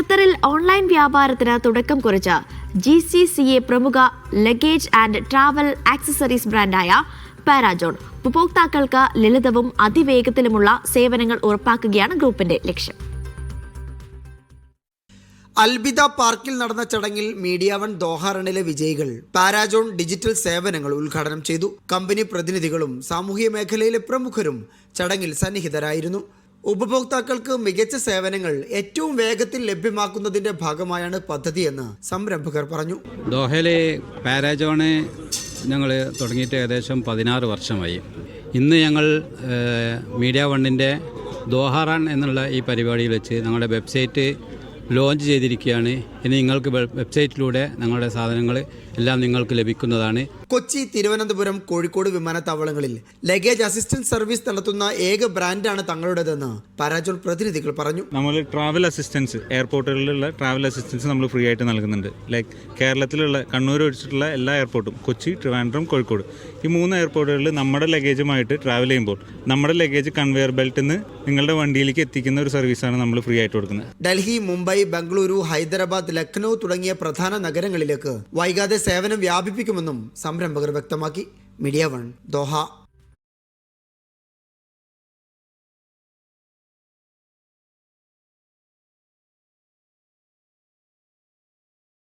ഖത്തറിൽ ഓൺലൈൻ വ്യാപാരത്തിന് തുടക്കം കുറിച്ച ജി സി സി എ പ്രമുഖ ലഗേജ് ആൻഡ് ട്രാവൽ ആക്സസറീസ് ബ്രാൻഡായ പാരാജോൺ ഉപഭോക്താക്കൾക്ക് ലളിതവും അതിവേഗത്തിലുമുള്ള സേവനങ്ങൾ ഉറപ്പാക്കുകയാണ് ഗ്രൂപ്പിന്റെ ലക്ഷ്യം. അൽബിദ പാർക്കിൽ നടന്ന ചടങ്ങിൽ മീഡിയ വൺ ദോഹാറണിലെ വിജയികൾ പാരാജോൺ ഡിജിറ്റൽ സേവനങ്ങൾ ഉദ്ഘാടനം ചെയ്തു. കമ്പനി പ്രതിനിധികളും സാമൂഹ്യ മേഖലയിലെ പ്രമുഖരും ചടങ്ങിൽ സന്നിഹിതരായിരുന്നു. ഉപഭോക്താക്കൾക്ക് മികച്ച സേവനങ്ങൾ ഏറ്റവും വേഗത്തിൽ ലഭ്യമാക്കുന്നതിന്റെ ഭാഗമായാണ് പദ്ധതിയെന്ന് സംരംഭകർ പറഞ്ഞു. ദോഹയിലെ പാരാജോണ് ഞങ്ങൾ തുടങ്ങിയിട്ട് ഏകദേശം പതിനാറ് വർഷമായി. ഇന്ന് ഞങ്ങൾ മീഡിയ വണ്ണിന്റെ ദോഹാറാൻ എന്നുള്ള ഈ പരിപാടിയിൽ വെച്ച് ഞങ്ങളുടെ വെബ്സൈറ്റ് ലോഞ്ച് ചെയ്തിരിക്കുകയാണ്. ഇനി നിങ്ങൾക്ക് വെബ്സൈറ്റിലൂടെ ഞങ്ങളുടെ സാധനങ്ങൾ എല്ലാം നിങ്ങൾക്ക് ലഭിക്കുന്നതാണ്. കൊച്ചി തിരുവനന്തപുരം കോഴിക്കോട് വിമാനത്താവളങ്ങളിൽ ലഗേജ് അസിസ്റ്റൻസ് സർവീസ് നടത്തുന്ന ഏക ബ്രാൻഡാണ് തങ്ങളുടേതെന്ന് പരാജോൾ പ്രതിനിധികൾ പറഞ്ഞു. നമ്മൾ ട്രാവൽ അസിസ്റ്റൻസ് എയർപോർട്ടുകളിലുള്ള ട്രാവൽ അസിസ്റ്റൻസ് നമ്മൾ ഫ്രീ ആയിട്ട് നൽകുന്നുണ്ട്. ലൈക്ക് കേരളത്തിലുള്ള കണ്ണൂർ ഒഴിച്ചിട്ടുള്ള എല്ലാ എയർപോർട്ടും കൊച്ചി ട്രിവാൻഡ്രം കോഴിക്കോട്. ഈ മൂന്ന് എയർപോർട്ടുകളിൽ നമ്മുടെ ലഗേജുമായിട്ട് ട്രാവൽ ചെയ്യുമ്പോൾ നമ്മുടെ ലഗേജ് കൺവെയർ ബെൽറ്റിൽ നിന്ന് നിങ്ങളുടെ വണ്ടിയിലേക്ക് എത്തിക്കുന്ന ഒരു സർവീസാണ് നമ്മൾ ഫ്രീ ആയിട്ട് കൊടുക്കുന്നത്. ഡൽഹി മുംബൈ ബംഗളൂരു ഹൈദരാബാദ് ലക്നൗ തുടങ്ങിയ പ്രധാന നഗരങ്ങളിലേക്ക് വൈകാതെ സേവനം വ്യാപിപ്പിക്കുമെന്നും സംരംഭകർ വ്യക്തമാക്കി. Media one Doha.